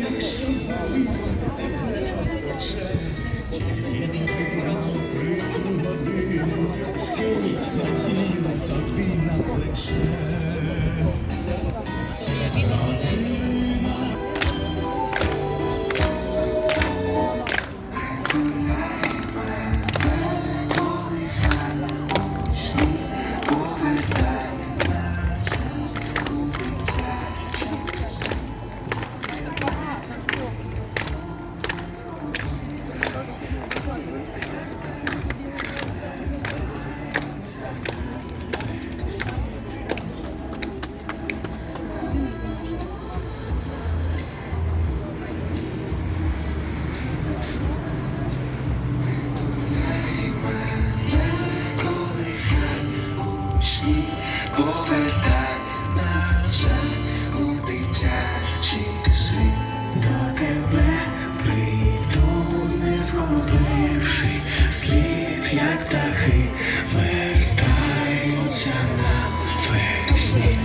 якщо забив тебе очей. до тебе прийду, не згубивши слід, як птахи, вертаються на весні.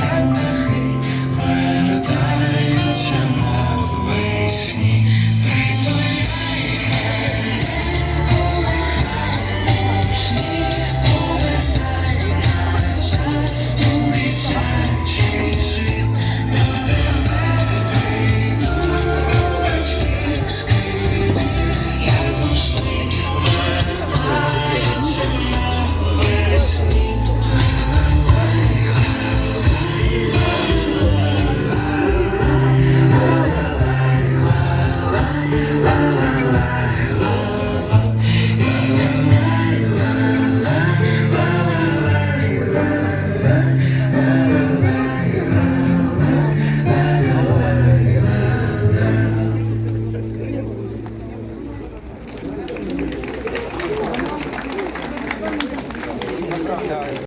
Thank you.